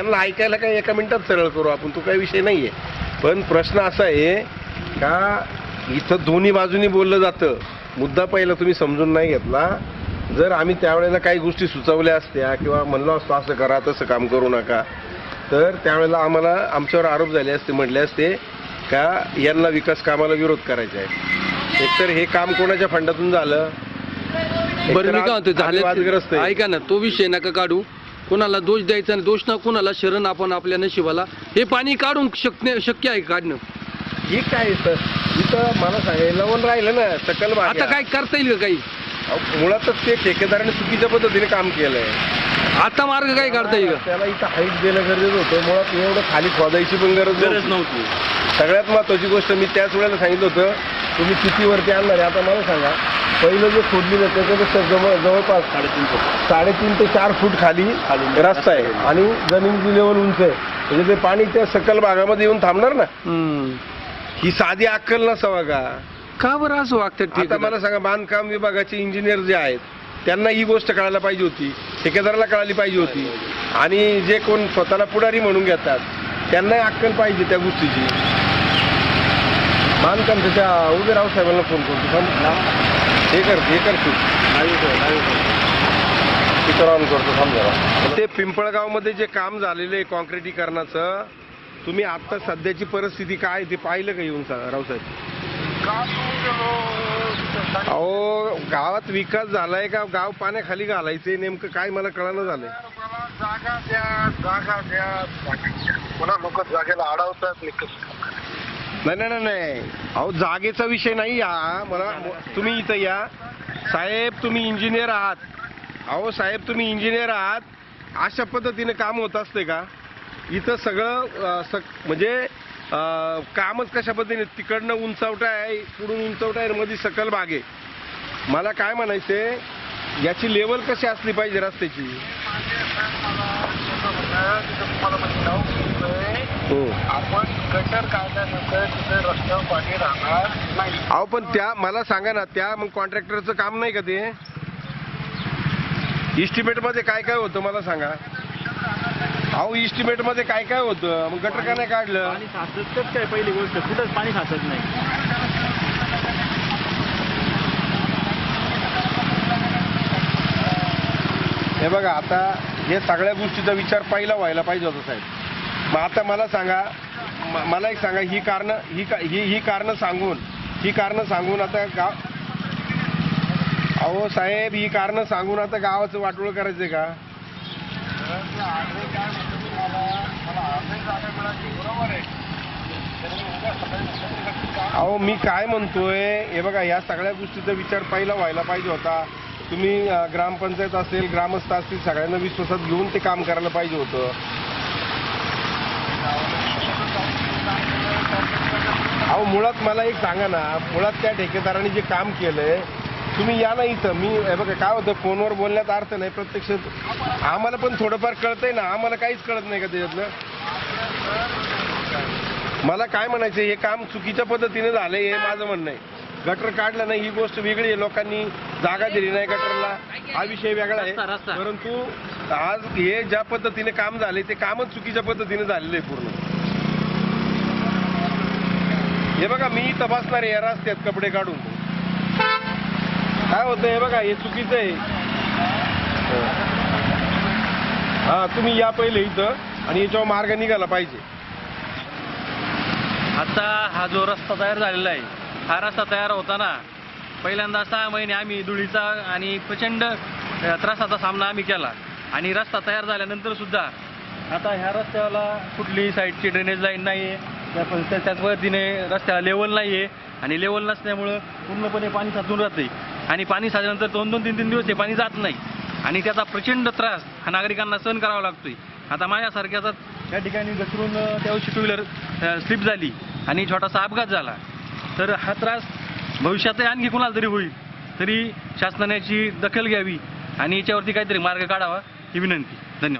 त्यांना ऐकायला काय एका मिनिटात सरळ करू आपण तो काही विषय नाही आहे पण प्रश्न असा आहे का इथं दोन्ही बाजूनी बोललं जातं मुद्दा पहिला तुम्ही समजून नाही घेतला. जर आम्ही त्यावेळेला काही गोष्टी सुचवल्या असत्या किंवा म्हणलो असतो असं करा तसं काम करू नका तर त्यावेळेला आम्हाला आमच्यावर आरोप झाले असते म्हटले असते का यांना विकास कामाला विरोध करायचा आहे. एकतर हे काम कोणाच्या फंडातून झालं? बरं मी काय म्हणतो झालं. ऐका ना तो विषय नका काढू. कोणाला दोष द्यायचा नाही दोष ना कोणाला शरण आपण आपल्या नशिबाला हे पाणी काढून शक्य शक्य आहे काढणं? हे काय तर इथं मला सांगायला लावून राहिलं ना सकल आता आहे. काय करता येईल का काही? अहो, मुळातच ते ठेकेदाराने चुकीच्या पद्धतीने काम केलंय. आता मार्ग काय काढता येईल? का त्याला इथं हाईट देणं गरजेचं होतं. मुळात एवढं खाली खोदायची पण गरज गरज नव्हती. नव्हती सगळ्यात महत्वाची गोष्ट मी त्याच वेळेला सांगितलं होतं तुम्ही किती वरती आणणार आहे आता मला सांगा. पहिलं जे खोदलेलं त्याच्यापेक्षा जवळ जवळपास साडेतीन फूट. साडेतीन ते चार फूट खाली खाली रस्ता आहे. आणि जमिनीची लेवल उंच आहे. म्हणजे ते पाणी त्या सकल भागामध्ये येऊन थांबणार ना. ही साधी अक्कल नसावा का? का बरं असं वागतात आता मला सांगा बांधकाम विभागाचे इंजिनियर जे आहेत त्यांना ही गोष्ट कळायला पाहिजे होती. ठेकेदाराला कळाली पाहिजे होती. आणि जे कोण स्वतःला पुढारी म्हणून घेतात त्यांनाही अक्कल पाहिजे त्या गोष्टीची. बांधकाम त्याच्या उभे राव साहेबांना फोन करतो. थांब. हे कर हे कर तू. स्पीकर ऑन करतो थांब जरा. ते पिंपळगावमध्ये जे काम झालेलं आहे कॉन्क्रिटीकरणाचं तुम्ही आता सध्याची परिस्थिती काय आहे ते पाहिलं का येऊन रावसाहेब अहो गावात विकास झालाय का? गाव पाण्याखाली घालायचे नेमकं काय मला कळालं झालंय. जागा द्या जागा द्या पुन्हा लोक जागेला अडवतात निकष. नाही नाही नाही, नाही. अहो जागेचा विषय नाही या मला तुम्ही इथं या. साहेब तुम्ही इंजिनियर आहात. अहो साहेब तुम्ही इंजिनियर आहात. अशा पद्धतीने काम होत असते का? इथं सगळं अं, सग म्हणजे अं, कामच कशा पद्धतीने? तिकडनं उंचावटा आहे पुढून उंचावटा आहे मध्ये सकल बागे मला काय म्हणायचंय? याची लेवल कशी असली पाहिजे रस्त्याची? हो. आपण गटर काढल्यानंतर तिथे रस्त्यावर पाणी राहणार नाही अहो पण त्या मला सांगा ना त्या मग कॉन्ट्रॅक्टरचं काम नाही का ते? इस्टिमेटमध्ये काय काय होतं मला सांगा. अहो इस्टिमेटमध्ये काय काय होतं? मग गटर का नाही काढलं? पाणी साचतच काय पहिली गोष्ट? कुठंच पाणी साचत नाही. हे बघा आता हे सगळ्या गोष्टीचा विचार पहिला व्हायला पाहिजे होता साहेब. मग आता मला सांगा मला एक सांगा ही कारणं ही का- ही ही कारणं सांगून ही कारणं सांगून आता गाव अहो साहेब ही कारणं सांगून आता गावाचं वाटोळ करायचंय का? अहो मी काय म्हणतोय हे बघा या सगळ्या गोष्टीचा विचार पहिला व्हायला पाहिजे होता. तुम्ही ग्रामपंचायत असेल ग्रामस्थ असतील सगळ्यांना विश्वासात घेऊन ते काम करायला पाहिजे होतं. अहो मुळात मला एक सांगा ना मुळात त्या ठेकेदाराने जे काम केलंय तुम्ही या ना इथं. मी बघा काय होतं फोनवर बोलण्यात अर्थ नाही प्रत्यक्ष. आम्हाला पण थोडंफार कळतंय ना आम्हाला काहीच कळत नाही का त्याच्यातलं? मला काय म्हणायचं हे काम चुकीच्या पद्धतीने झालंय हे माझं म्हणणं आहे. गटर काढलं नाही ही गोष्ट वेगळी आहे लोकांनी जागा दिली नाही गटरला. हा विषय वेगळा आहे. परंतु आज हे ज्या पद्धतीने काम झाले ते कामच चुकीच्या पद्धतीने झालेलं आहे पूर्ण. हे बघा मी तपासणार या रस्त्यात कपडे काढून. काय होतं हे बघा हे चुकीचं आहे. हा तुम्ही या पहिले इथं आणि याच्यावर मार्ग निघाला पाहिजे. आता हा जो रस्ता तयार झालेला आहे हा रस्ता तयार होताना पहिल्यांदा सहा महिने आम्ही धुळीचा आणि प्रचंड त्रासाचा सामना आम्ही केला. आणि रस्ता तयार झाल्यानंतर सुद्धा आता ह्या रस्त्याला कुठली साईडची ड्रेनेज लाईन नाही आहे त्याच वतीने रस्त्याला लेवल नाही आहे आणि लेवल नसल्यामुळं पूर्णपणे पाणी साचून राहते आणि पाणी साचल्यानंतर दोन दोन तीन तीन दिवस हे पाणी जात नाही. आणि त्याचा प्रचंड त्रास हा नागरिकांना सहन करावा लागतोय. आता माझ्यासारख्याचा त्या ठिकाणी घसरून त्यावेळी टू व्हीलर स्लिप झाली आणि छोटासा अपघात झाला. तर हा त्रास भविष्यातही आणखी कुणाला तरी होईल तरी शासनाने याची दखल घ्यावी आणि याच्यावरती काहीतरी मार्ग काढावा ही विनंती.